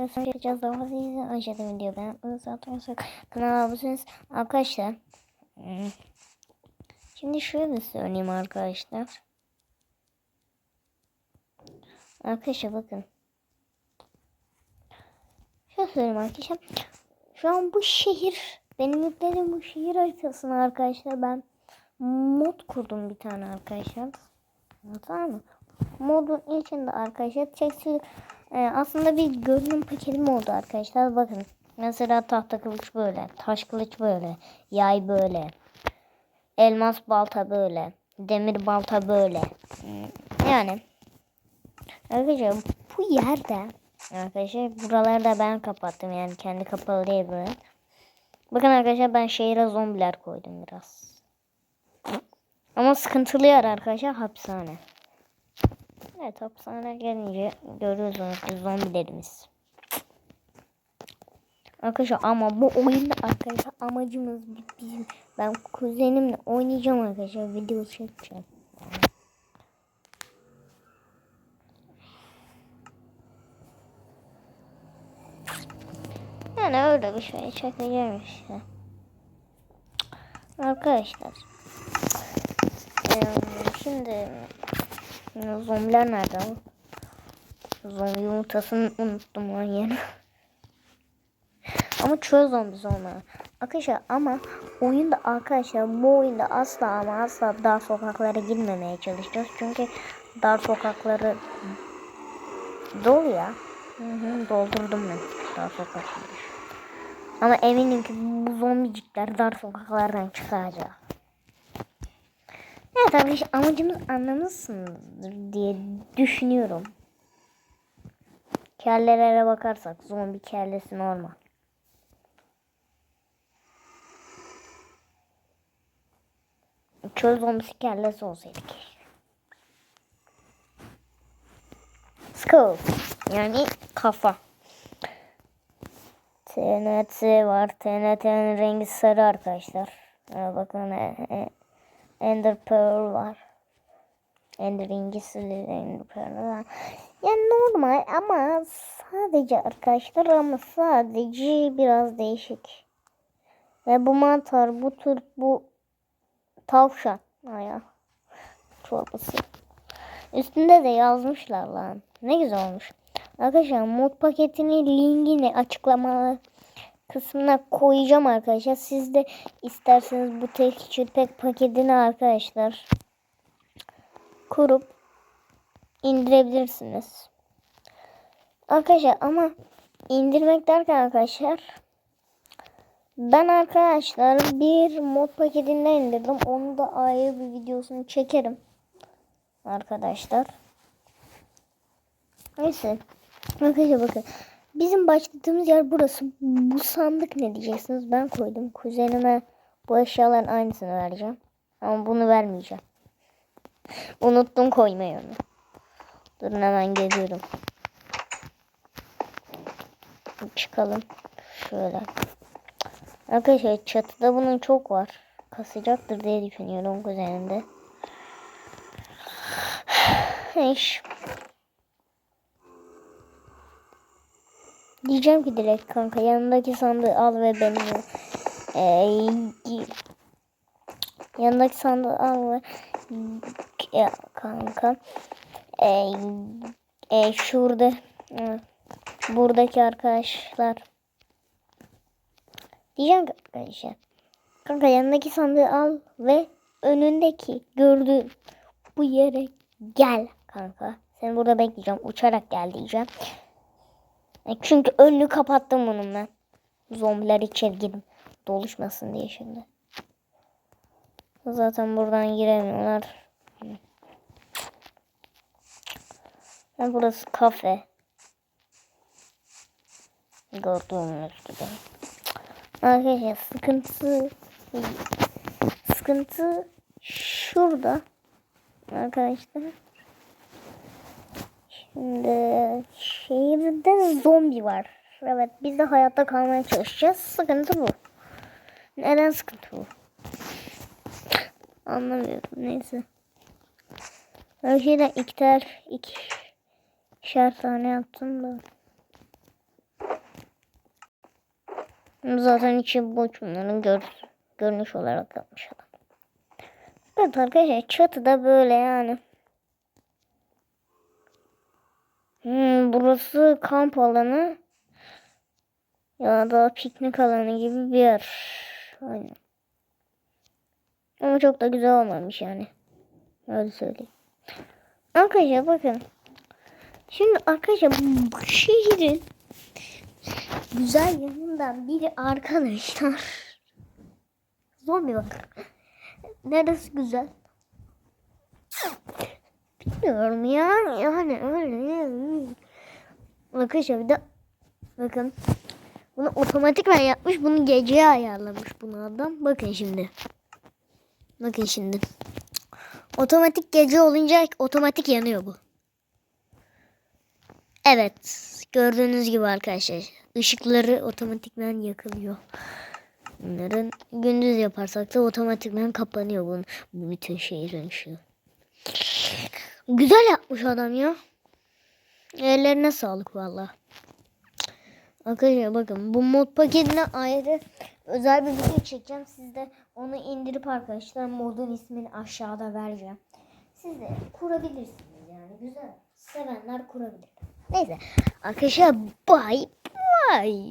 göstereceğiz daha fazla izle. Aşağıda video ben zaten kanala abone arkadaşlar. hmm, Şimdi şöyle söyleyeyim arkadaşlar. Arkadaşlar bakın. Şöyle söyleyeyim arkadaşlar. Şu an bu şehir benim yüklediğim bu şehir haritasını arkadaşlar ben mod kurdum bir tane arkadaşlar. Tamam mı? Modun içinde arkadaşlar tekstür e, aslında bir görünüm paketim oldu arkadaşlar. Bakın mesela tahta kılıç böyle, taş kılıç böyle, yay böyle, elmas balta böyle, demir balta böyle. Yani arkadaşlar bu yerde arkadaşlar buraları da ben kapattım yani kendi kapalı değil böyle. Bakın arkadaşlar ben şehire zombiler koydum biraz. Ama sıkıntılı yer arkadaşlar hapishane. Evet hapishane gelince görüyoruz onu zombilerimiz. Arkadaşlar ama bu oyunda arkadaşlar amacımız bizim ben kuzenimle oynayacağım arkadaşlar video çekeceğim. Yani öyle bir şey çekeceğim işte. Arkadaşlar. Ee, şimdi zombiler nerede? Zombi yumurtasını unuttum lan yine. ama çöl zombisi onlar. Arkadaşlar ama oyunda arkadaşlar bu oyunda asla ama asla dar sokaklara girmemeye çalışacağız. Çünkü dar sokakları dolu ya. Hı hı, doldurdum ben dar sokakları. Ama eminim ki bu zombicikler dar sokaklardan çıkacak. Evet arkadaşlar amacımız anlamışsınızdır diye düşünüyorum. Kellelere bakarsak zombi kellesi normal. Çöl zombisi kellesi olsaydı keşke. Skull yani kafa. TNT var. TNT'nin rengi sarı arkadaşlar. Ee, bakın Ender Pearl var. Ender incisi Ender Pearl var. Yani normal ama sadece arkadaşlar ama sadece biraz değişik. Ve bu mantar, bu tür, bu tavşan. Aya. Çorbası. Üstünde de yazmışlar lan. Ne güzel olmuş. Arkadaşlar mod paketinin linkini açıklama kısmına koyacağım arkadaşlar. Siz de isterseniz bu texture pack paketini arkadaşlar kurup indirebilirsiniz. Arkadaşlar ama indirmek derken arkadaşlar ben arkadaşlar bir mod paketinden indirdim. Onu da ayrı bir videosunu çekerim. Arkadaşlar. Neyse. Arkadaşlar bakın. Bizim başladığımız yer burası. Bu sandık ne diyeceksiniz? Ben koydum. Kuzenime bu eşyaların aynısını vereceğim. Ama bunu vermeyeceğim. Unuttum koymayı onu. Durun hemen geliyorum. Çıkalım. Şöyle. Arkadaşlar çatıda bunun çok var. Kasacaktır diye düşünüyorum kuzenimde. Eş. Diyeceğim ki direkt kanka yanındaki sandığı al ve beni ee, yanındaki sandığı al ve ya kanka ee, e, şurada e, buradaki arkadaşlar diyeceğim ki arkadaşlar kanka yanındaki sandığı al ve önündeki gördüğün bu yere gel kanka. Seni burada bekleyeceğim. Uçarak gel diyeceğim. E, çünkü önünü kapattım bunun ben. Zombiler içeri girip doluşmasın diye şimdi. Zaten buradan giremiyorlar. Ben burası kafe. Gördüğünüz gibi. Arkadaşlar sıkıntı sıkıntı şurada. Arkadaşlar. Şimdi şehirde zombi var. Evet biz de hayatta kalmaya çalışacağız. Sıkıntı bu. Neden sıkıntı bu? Anlamıyorum. Neyse. Ben şeyden iki ter iki şer tane yaptım da. Zaten içi boş bunların gör, görünüş olarak yapmış adam. Evet arkadaşlar çatıda böyle yani. Hmm, burası kamp alanı ya da piknik alanı gibi bir yer. Aynen. Ama çok da güzel olmamış yani. Öyle söyleyeyim. Arkadaşlar bakın. Şimdi arkadaşlar bu şehrin güzel yanından biri arkadaşlar. Zombi var. Neresi güzel? Bilmiyorum ya. Yani öyle. Arkadaşlar bir de bakın. Bunu otomatikman yapmış. Bunu geceye ayarlamış bunu adam. Bakın şimdi. Bakın şimdi. Otomatik gece olunca otomatik yanıyor bu. Evet. Gördüğünüz gibi arkadaşlar. ışıkları otomatikman yakılıyor. Bunların gündüz yaparsak da otomatikman kapanıyor bunun bu bütün şehrin ışığı. Güzel yapmış adam ya. Ellerine sağlık valla. Arkadaşlar bakın bu mod paketine ayrı özel bir video çekeceğim. Siz de onu indirip arkadaşlar modun ismini aşağıda vereceğim. Siz de kurabilirsiniz yani güzel. Sevenler kurabilir. Neyse arkadaşlar bye bye.